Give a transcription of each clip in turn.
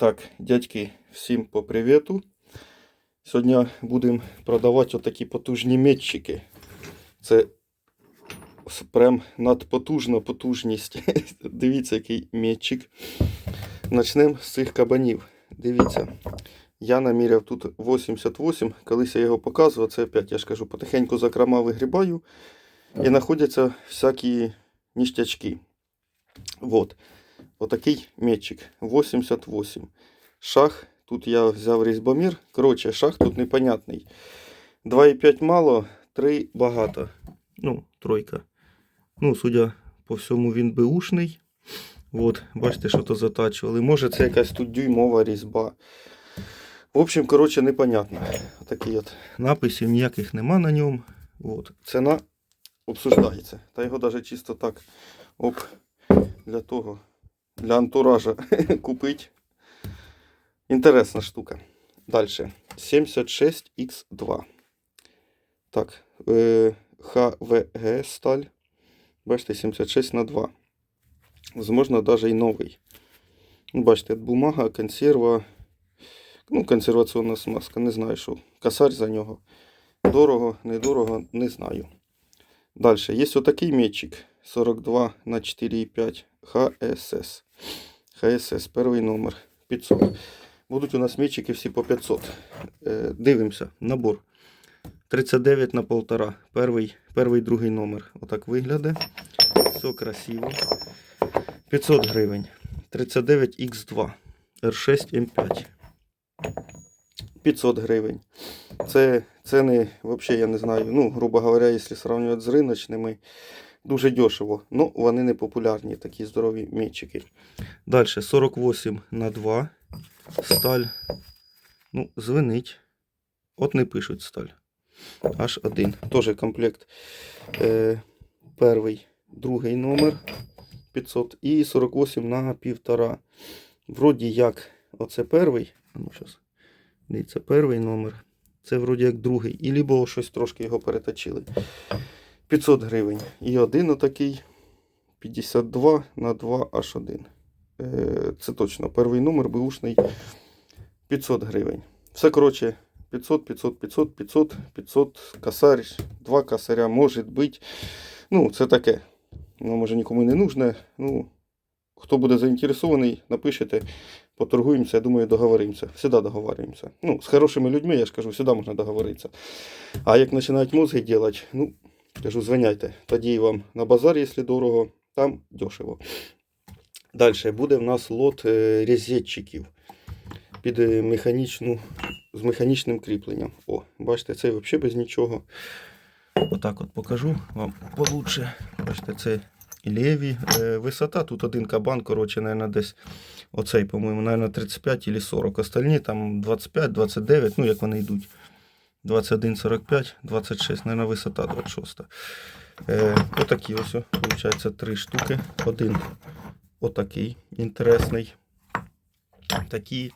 Так, дядьки, всім по привіту. Сьогодні будемо продавати отакі потужні метчики. Це прям надпотужна потужність. Дивіться, який метчик. Начнемо з цих кабанів. Дивіться. Я наміряв тут 88. Колись я його показував, це опять, я ж кажу, потихеньку закрома вигрібаю. І знаходяться всякі ніштячки. Вот. Отакий метчик. 88. Шах. Тут я взяв різьбомір. Коротше, шах тут непонятний. 2,5 мало, 3 багато. Ну, тройка. Ну, судя по всьому, він беушний. От, бачите, що то затачували. Може, це якась тут дюймова різьба. В общем, коротше, непонятно. Такий от написів ніяких нема на ньому. От. Ціна обсуждається. Та його навіть чисто так оп, для того, для антуража купить. Інтересна штука. Далі. 76X2. Так. Е, ХВГ сталь. Бачите, 76 на 2. Возможно, даже і новий. Ну, Бачите, бумага, консерва. Ну, консерваційна смазка, не знаю, що. Косарь за нього. Дорого, недорого, не знаю. Далі. Є отакий метчик 42 на 4,5 ХСС. ХСС, перший номер 500. Будуть у нас метчики всі по 500. Е, дивимося, набор. 39 на 1,5. Перший, перший, другий номер. Отак виглядає. Все красиво. 500 гривень. 39Х2. R6 M5. 500 гривень. Це ціни, взагалі, я не знаю, ну, грубо говоря, якщо сравнювати з риночними, дуже дешево. Ну, вони не популярні, такі здорові метчики. Далі 48 на 2. Сталь. Ну, звенить. От не пишуть сталь. Аж один. Тоже комплект. Е, перший, другий номер 500 і 48 на півтора. Вроді як оце перший. Ну, щас. Дивіться, перший номер. Це вроді як другий. І либо щось трошки його переточили. 500 гривень. І один отакий 52 на 2 H1. Е, Це точно. Перший номер бушний 500 гривень. Все коротше 500, 500, 500, 500, 500 косарь, два косаря може бути. Ну, це таке. Воно може нікому не нужне. Ну, хто буде заінтересований, напишете, поторгуємося, я думаю, договоримося. Всегда договоримося. Ну, з хорошими людьми, я ж кажу, завжди можна договоритися. А як починають мозги робити, ну, кажу, звиняйте. Тоді вам на базар, якщо дорого, там дешево. Далі буде в нас лот е, резетчиків під е, механічну, з механічним кріпленням. О, бачите, це взагалі без нічого. Отак от покажу вам получше. Бачите, це леві. Е, висота тут один кабан, коротше, наверное, десь оцей, по-моєму, наверное, 35 или 40. Остальні там 25, 29, ну як вони йдуть. 21, 45, 26, наверное, висота 26. Е, отакі ось, виходить, три штуки. Один отакий інтересний. Такий,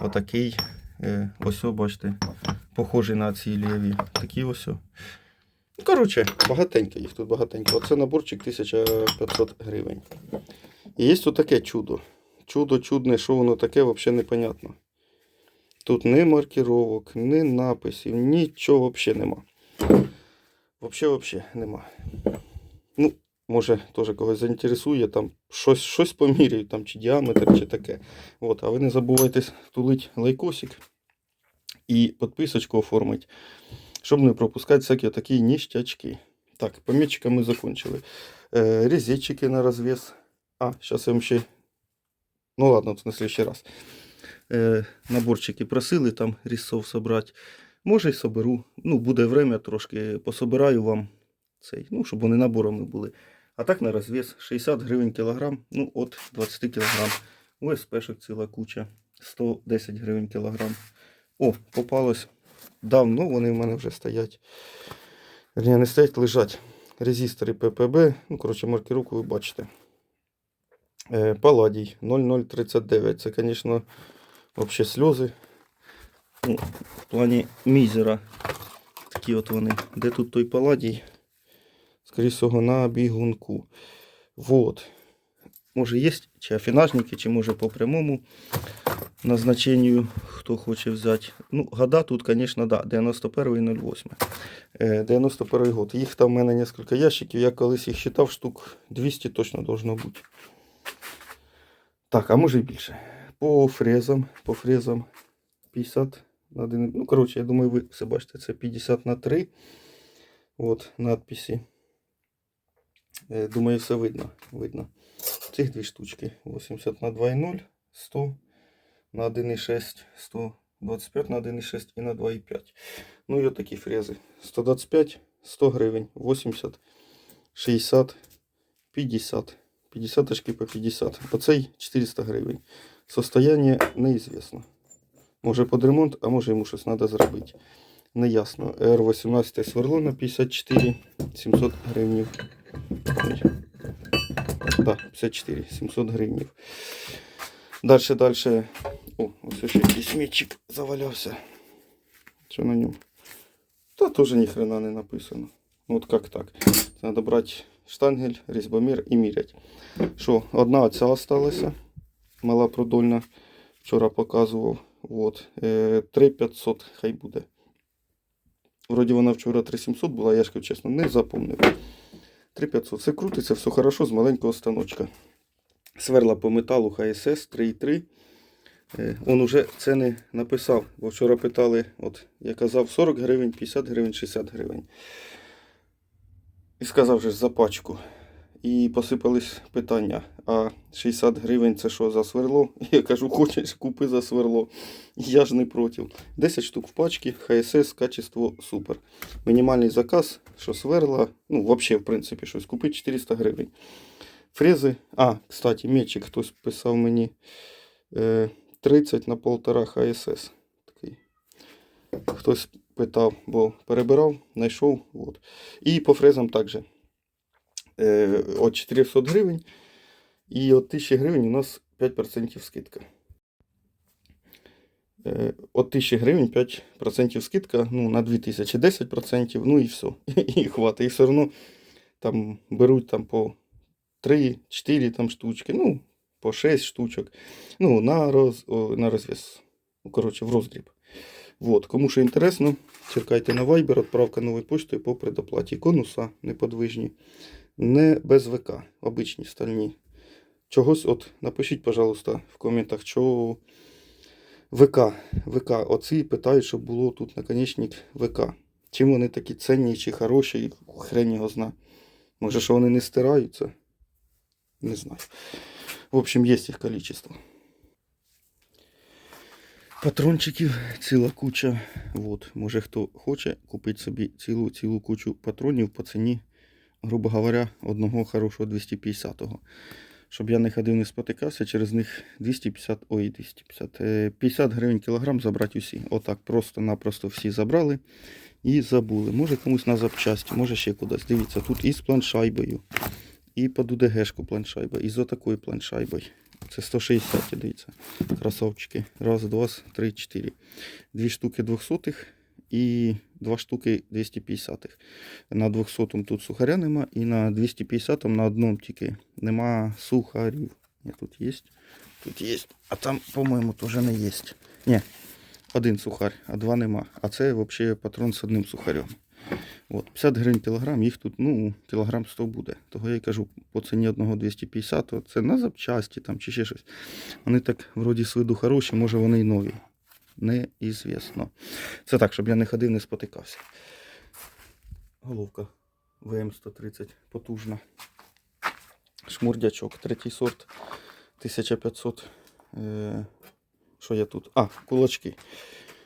отакий. Е, ось, бачите, похожий на ці ліві. Такі ось. Коротше, багатенько їх тут багатенько. Оце наборчик 1500 гривень. І є тут таке чудо. Чудо чудне, що воно таке, взагалі непонятно. Тут ні маркировок, ні написів, нічого взагалі нема. Взагалі, взагалі нема. Ну, може, теж когось заінтересує, там щось, щось поміряють, там, чи діаметр, чи таке. От, а ви не забувайте тулить лайкосик і підписочку оформити, щоб не пропускати всякі такі ніштячки. Так, помітчика ми закончили. Е, резетчики на розвес. А, зараз я вам ще. Ну ладно, це на следующий раз. Е, наборчики просили там різцов собрати. Може й соберу. Ну, буде время трошки пособираю вам цей, ну, щоб вони наборами були. А так на розвес 60 гривень кілограм, ну от 20 кілограм. УСПшок ціла куча. 110 гривень кілограм. О, попалось. Давно вони в мене вже стоять. Верні, не стоять, лежать. Резистори ППБ. Ну, коротше, маркировку ви бачите. Е, Паладій 0039. Це, звісно, взагалі сльози. Ну, в плані мізера. Такі от вони. Де тут той паладій? Скоріше всього, на бігунку. Вот. Може є чи афінажники, чи може по прямому. назначенню, хто хоче взяти. Ну, года тут, звісно, да, 91 і 08. Е, 91 год. Їх там в мене кілька ящиків. Я колись їх считав, штук 200 точно должно бути. Так, а може і більше. По фрезам, по фрезам 50 на 1. Ну, коротше, я думаю, ви все бачите, це 50 на 3. От, надписи. Е, Думаю, все видно. видно. Цих дві штучки. 80 на 2,0, 100 на 1,6, 125 на 1,6 і на 2,5. Ну і отакі фрези. 125, 100 гривень, 80, 60, 50. 50 очки по 50. Оцей 400 гривень. Состояние неізвісно. Може під ремонт, а може йому щось треба зробити. Неясно. R18 сверло на 54, 700 гривнів. Да, 54, 700 гривнів. Дальше, дальше. О, ось ще якийсь завалявся. Що на ньому? Та теж ніхрена не написано. Ну от як так? Треба брати штангель, різьбомір і міряти. Що, одна оця осталася. Мала продольна. Вчора показував. От. Е, 3500 хай буде. Вроді вона вчора 3700 була, я ж чесно, не запомнив. 3500. Все крутиться, все хорошо з маленького станочка. Сверла по металу ХСС 3,3. Е, Он уже ціни написав, бо вчора питали, от я казав 40 гривень, 50 гривень, 60 гривень. І сказав же за пачку. І посипались питання. А 60 гривень це що за сверло? Я кажу, хочеш, купи за сверло. Я ж не проти. 10 штук в пачці, ХСС, качество супер. Мінімальний заказ, що сверла, ну, взагалі, в принципі, щось купити 400 гривень. Фрези. А, кстати, метчик хтось писав мені е, 30 на 1,5 ХСС. Такий. Хтось питав, бо перебирав, знайшов. От. І по фрезам також. Е, от 400 гривень. І от 1000 гривень у нас 5% скидка. Е, От 1000 гривень 5% скидка, ну, на 2000 10%, ну і все. І хватить. І все одно там беруть там по 3-4 там штучки, ну, по 6 штучок. Ну, на, роз, о, на розв'яз. Ну, коротше, в роздріб. Вот. Кому що інтересно, чекайте на Viber, відправка новою поштою по предоплаті. Конуса неподвижні, не без ВК, обичні стальні. Чогось, от, напишіть, пожалуйста, в коментах, що ВК, ВК, оці питають, щоб було тут наконечник ВК. Чим вони такі ценні чи хороші, хрень його зна. Може, що вони не стираються? Не знаю. В общем, є їх количество. Патрончиків ціла куча. Вот. Може хто хоче купити собі цілу цілу кучу патронів по ціні, грубо говоря, одного хорошого 250-го. Щоб я не ходив не спотикався, через них 250, ой, 250, е, 50 гривень кілограм забрати усі. Отак, просто-напросто всі забрали і забули. Може комусь на запчасті, може ще кудись. Дивіться, тут і з планшайбою, і по ДДГшку планшайба, і з отакою планшайбою. Це 160, дивіться. Красавчики. Раз, два, три, чотири. Дві штуки 200-х і два штуки 250-х. На 200-му тут сухаря нема, і на 250-му на одному тільки нема сухарів. Ні, тут є. Тут є. А там, по-моєму, теж не є. Ні, один сухар, а два нема. А це взагалі патрон з одним сухарем. От, 50 гривень кілограм, їх тут, ну, кілограм 100 буде. Того я й кажу, по ціні одного 250, то це на запчасті там чи ще щось. Вони так вроді з виду хороші, може вони й нові. Неізвісно. Це так, щоб я не ходив, не спотикався. Головка ВМ-130 потужна. Шмурдячок, третій сорт 1500. Е, що я тут? А, кулачки.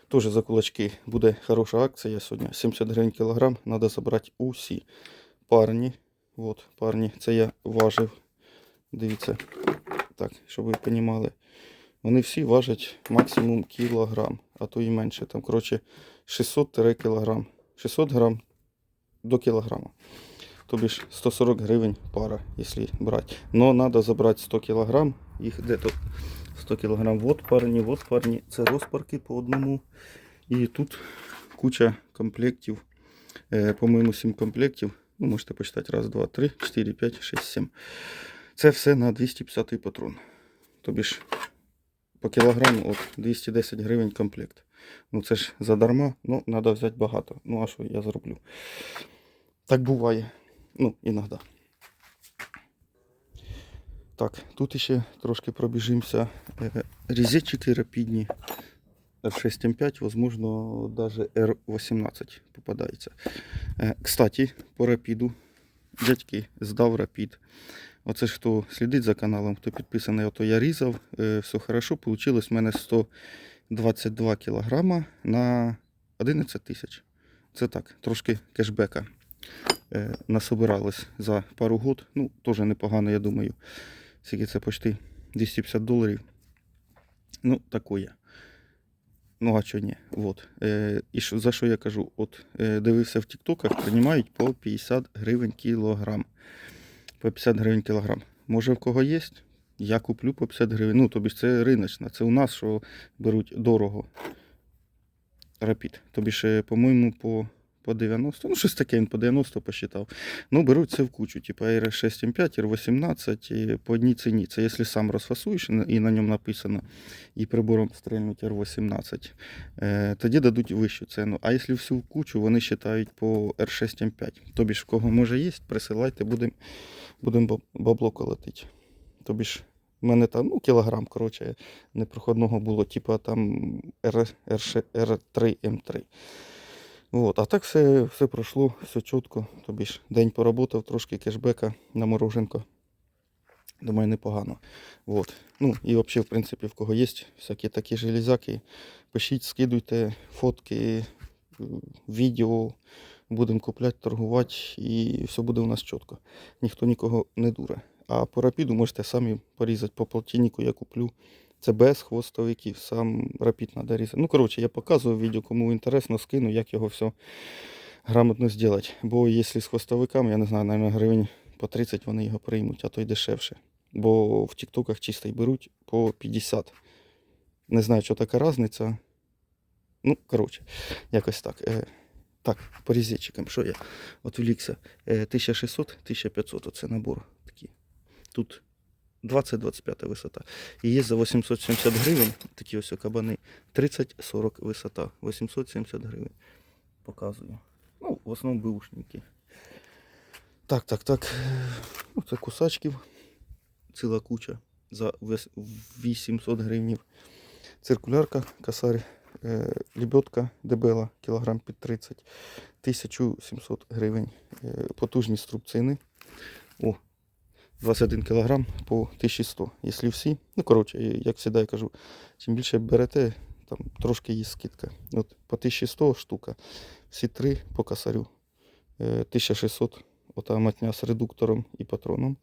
Тоже за кулачки буде хороша акція сьогодні. 70 гривень кілограм. Треба забрати усі парні. От, парні. Це я важив. Дивіться. Так, щоб ви розуміли. Вони всі важать максимум кілограм, а то і менше. Там, коротше, 600 кілограм. 600 грам до кілограма. Тобі ж 140 гривень пара, якщо брати. Но треба забрати 100 кілограм. Їх де тут 100 кілограм. Вот парні, вот парні. Це розпарки по одному. І тут куча комплектів. Е, по-моєму, 7 комплектів. Ну, можете почитати. Раз, два, три, 4, 5, 6, 7. Це все на 250 патрон. Тобі ж по кілограму от 210 гривень комплект. Ну це ж задарма, ну треба взяти багато. Ну а що я зроблю? Так буває. Ну, іноді. Так, тут ще трошки пробіжимося. Е, Різетчики рапідні. R6M5, возможно, даже R18 попадається. Е, Кстати, по рапіду. Дядьки здав рапід. Оце ж хто слідить за каналом, хто підписаний, ото я різав. Е, Все хорошо. Получилось в мене 122 кілограма на 11 тисяч. Це так, трошки кешбека е, насобиралось за пару год. Ну, теж непогано, я думаю. Скільки це почти 250 доларів. Ну, такое. Ну, а чого ні? Вот. Е, і що, за що я кажу? От е, дивився в Тіктоках, приймають по 50 гривень кілограм. По 50 гривень кілограм. Може в кого є? Я куплю по 50 гривень. Ну, тобі ж це риночна. Це у нас, що беруть дорого. Рапід. Тобі ще, по-моєму, по, по 90. Ну, щось таке він по 90 посчитав. Ну, беруть це в кучу. Типа R6M5, R18 і по одній ціні. Це якщо сам розфасуєш і на ньому написано і прибором стрельнуть R18, е, тоді дадуть вищу ціну. А якщо всю в кучу, вони вважають по R6M5. Тобі ж в кого може є, присилайте, будемо будем бабло колотити. Тобі ж в мене там ну, кілограм, коротше, непроходного було, типа там R, R, R3 M3. От, а так все, все пройшло, все чітко. Тобі ж день поработав, трошки кешбека на мороженко. Думаю, непогано. От. Ну і взагалі, в принципі, в кого є всякі такі железяки, пишіть, скидуйте фотки, відео, будемо купляти, торгувати, і все буде у нас чітко. Ніхто нікого не дуре. А по рапіду можете самі порізати по полтиннику, я куплю. Це без хвостовиків, сам рапід треба різати. Ну, коротше, я показую відео, кому інтересно, скину, як його все грамотно зробити. Бо якщо з хвостовиками, я не знаю, навіть гривень по 30 вони його приймуть, а то й дешевше. Бо в тіктоках чисто й беруть по 50. Не знаю, що така різниця. Ну, коротше, якось так. Е, так, по різетчикам, що я отвлікся. Е, 1600, 1500 оце набор такий. Тут 20-25 висота. І є за 870 гривень, такі ось кабани, 30-40 висота. 870 гривень. Показую. Ну, в основному бушники. Так, так, так. Ну, це кусачків. Ціла куча за 800 гривнів. Циркулярка, косарь, е, лебедка дебела, кілограм під 30, 1700 гривень. Е, потужні струбцини. О, 21 кг по 1100. Якщо всі, ну коротше, як завжди я кажу, чим більше берете, там трошки є скидка. От по 1100 штука, всі три по косарю. Е, 1600 ота матня з редуктором і патроном.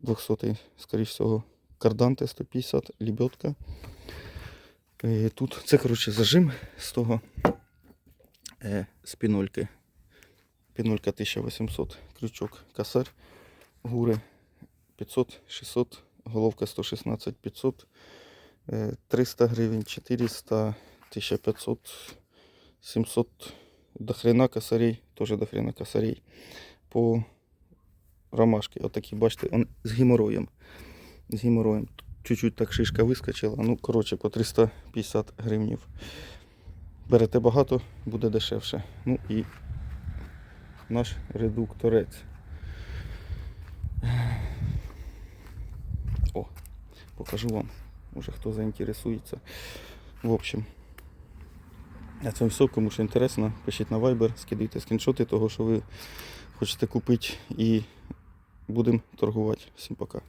200, скоріш всього, карданте 150, лебедка. Е, Тут це, коротше, зажим з того е, з пінольки. Пінолька 1800, крючок, косарь, гури 500, 600, головка 116, 500, е, 300 гривень, 400, 1500, 700, до хрена косарей, теж до хрена косарей. По ромашки, отакі, бачите, он з геморроєм. З геморроєм. Чуть-чуть так шишка вискочила. Ну, коротше, по 350 гривнів. Берете багато, буде дешевше. Ну і наш редукторець. О, покажу вам. Може хто заінтересується. В общем. А це все, кому що інтересно, пишіть на Viber, скидайте скріншоти того, що ви хочете купити, і будемо торгувати. Всім пока.